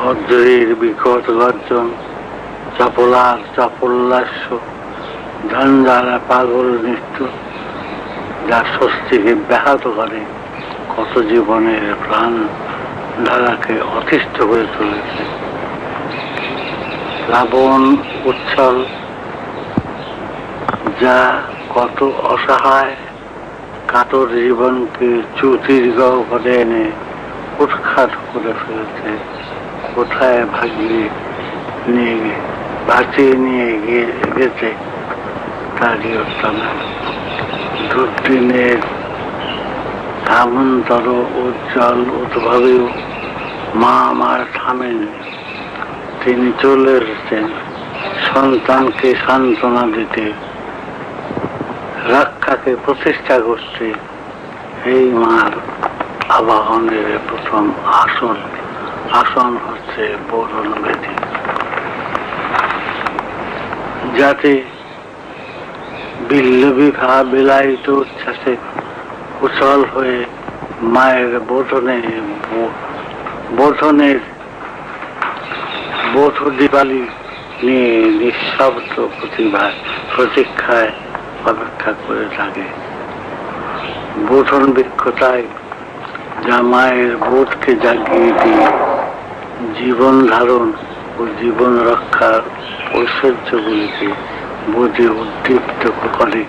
ভদ্রের বিকট গর্জন চপলার চপল্লাস্য ঝঞ্ঝারা পাগল নৃত্য যা স্বস্তিকে ব্যাহত করে, কত জীবনের প্রাণ ধারাকে অতিষ্ঠ করে তুলেছে। প্লাবন উচ্ছল, যা কত অসহায়, কাতর জীবনকে চুতির গহ্বরে এনে উৎখাত করে ফেলেছে। কোথায় ভাগিয়ে নিয়ে বাঁচিয়ে নিয়ে গিয়ে গেছে তারই অত্যানা দুর্দিনের ধামন্তর উজ্জ্বল উদ্ভাবেও মা আমার থামেননি তিনি চলে এসেছেন সন্তানকে সান্ত্বনা দিতে। রক্ষাকে প্রতিষ্ঠা করতে। এই মার আবাহনের প্রথম আসন। আসন হচ্ছে বরণ বেদি যাতে বিল্ল বিভা বিলায়িত উচ্ছ্বাসে কুশল হয়ে মায়ের বোধনে বোধনের বোধ দিবালি নিয়ে নিঃশব্দ প্রতিভা, প্রতীক্ষায় অপেক্ষা করে থাকে। বোধন বৃক্ষতায় যা মায়ের বোধকে জাগিয়ে দিয়ে জীবন ধারণ ও জীবন রক্ষার ঐশ্বর্যগুলিকে বোধে উদ্দীপ্ত করে।